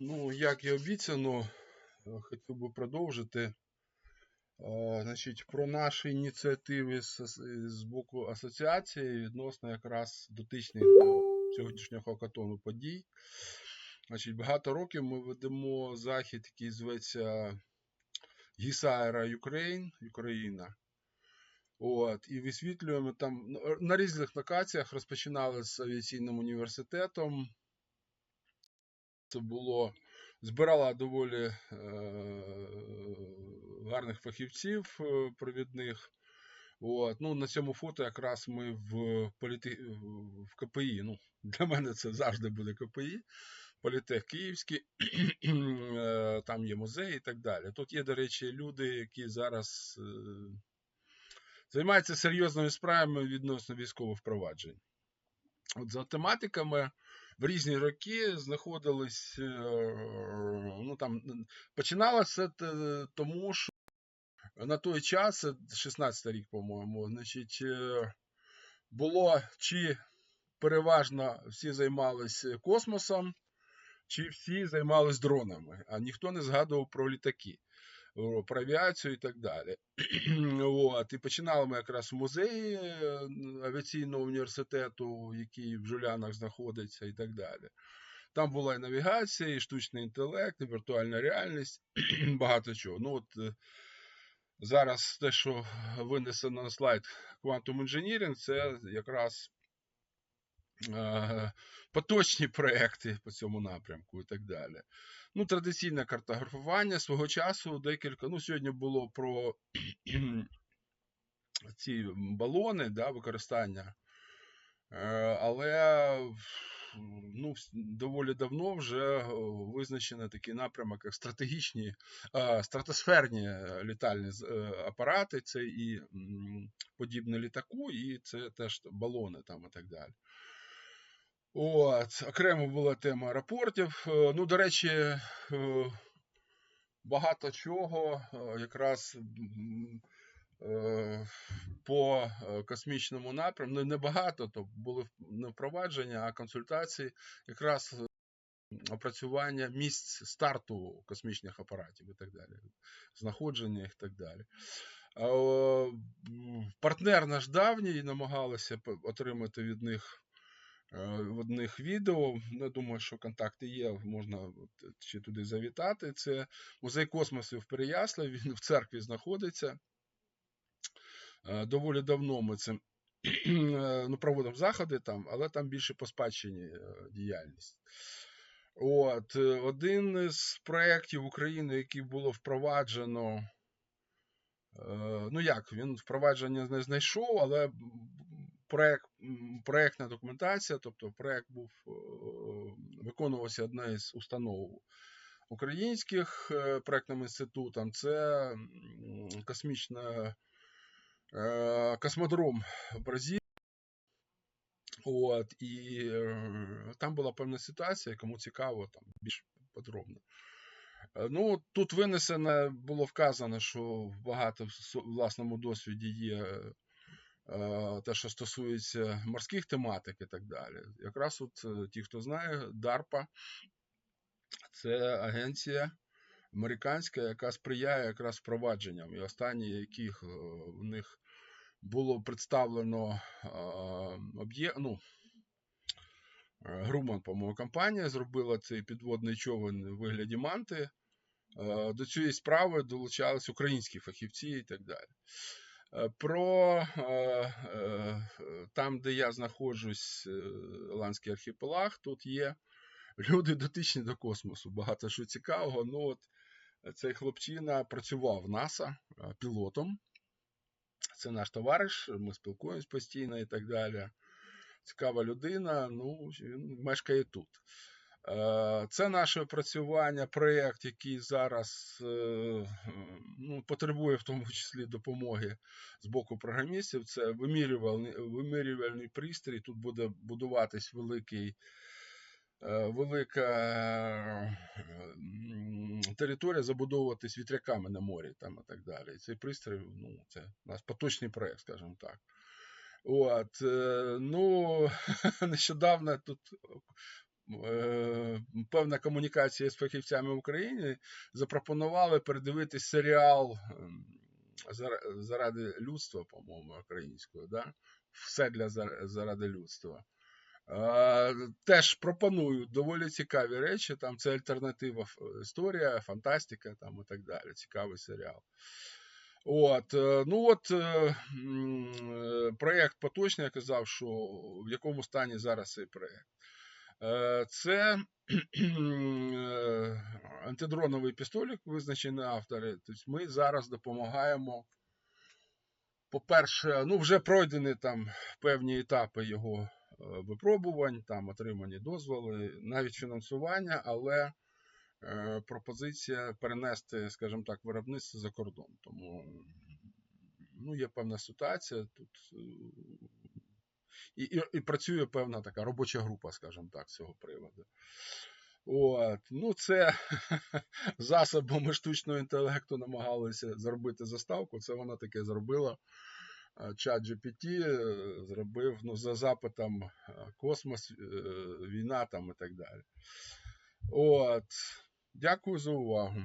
Ну, як і обіцяно, е, хотів би продовжити. Е, Значить, про наші ініціативи з, боку асоціації відносно якраз дотичних до сьогоднішнього катону подій. Значить, багато років ми ведемо захід, який зветься Гісайра Ukraine, Україна. От, і висвітлюємо там ну, на різних локаціях розпочинали з авіаційним університетом. Було збирала доволі е, гарних фахівців е, провідних. От. Ну, на цьому фото якраз ми в, політи... в КПІ. Ну, для мене це завжди буде КПІ. Політех Київський, е, там є музей і так далі. Тут є, до речі, люди, які зараз займаються серйозними справами відносно військових впроваджень. От за тематиками в різні роки знаходились. е, Ну, там, починалося це тому, що на той час, це 16 рік, по-моєму, значить, е, було чи переважно всі займалися космосом, чи всі займалися дронами, а ніхто не згадував про літаки, про авіацію і так далі. От, і починали ми якраз в музеї авіаційного університету, який в Жулянах знаходиться, і так далі. Там була і навігація, і штучний інтелект, і віртуальна реальність, багато чого. Ну, от, е, зараз те, що винесено на слайд Quantum Engineering, це якраз поточні проекти по цьому напрямку і так далі. Ну, традиційне картографування свого часу декілька. Ну, сьогодні було про ці балони, да, використання. Е, Але ну, доволі давно вже е, визначено такий напрямок, як стратегічні, е, стратосферні літальні е, апарати, це і подібне літаку, і це теж балони там і так далі. От, окремо була тема аеропортів. Е, Ну, до речі, е, багато чого е, якраз по космічному напрямку, не багато, то були не впровадження, а консультації, якраз опрацювання місць старту космічних апаратів і так далі, знаходження і так далі. Партнер наш давній намагалися отримати від них в одних відео. Ну, Я думаю, що контакти є, можна ще туди завітати. Це музей космосу в Переяславі, він в церкві знаходиться. Е, Доволі давно ми цим е, ну, проводимо заходи там, але там більше по спадщині е, діяльність. От, е, один із проєктів України, який було впроваджено, е, ну як, він впровадження не знайшов, але проєкт, м, проєктна документація, тобто проєкт був, е, виконувався одна із установ українських е, проєктним інститутом, це космічна е, космодром Бразилії. От, і там була певна ситуація, кому цікаво, там більш подробно. Ну, тут винесено, було вказано, що багато в власному досвіді є те, що стосується морських тематик і так далі. Якраз от ті, хто знає, DARPA це агенція американська, яка сприяє якраз впровадженням, і останні яких е, в них було представлено е, ну, е, Груман, по-моєму, компанія зробила цей підводний човен у вигляді манти. До цієї справи долучались українські фахівці і так далі. Е, Про е, е, там, де я знаходжусь, Ланський архіпелаг, тут є люди дотичні до космосу. Багато що цікавого. Ну, от цей хлопчина працював в НАСА пілотом. Це наш товариш, ми спілкуємось постійно і так далі. Цікава людина, ну, він мешкає тут. Е, Це наше опрацювання, проєкт, який зараз е, ну, потребує в тому числі допомоги з боку програмістів. Це вимірювальний, вимірювальний пристрій. Тут буде будуватись великий, е, велика територія, забудовуватись вітряками на морі там, і так далі. Цей пристрій, ну, це нас поточний проєкт, скажімо так. От, ну, нещодавно тут певна комунікація з фахівцями в Україні, запропонували передивитись серіал ем, заради людства, по-моєму, українською, да? все для заради людства. Е, Теж пропоную доволі цікаві речі. Там це альтернатива історія, фантастика там і так далі. Цікавий серіал. От, е, ну от е, е, проєкт поточний, я казав, що в якому стані зараз цей проєкт. Е, Це е, антидроновий пістолік, визначені автори. Тобто ми зараз допомагаємо. По-перше, ну вже пройдені там певні етапи його е, випробувань, там отримані дозволи, навіть фінансування, але пропозиція перенести, скажімо так, виробництво за кордон. Тому ну, є певна ситуація тут. І, і, і працює певна така робоча група, скажімо так, з цього приводу. От. Ну, це засобами штучного інтелекту намагалися зробити заставку. Це вона таке зробила. Чат GPT е, зробив ну, за запитом е, космос, е, війна там і так далі. От. Дякую за увагу.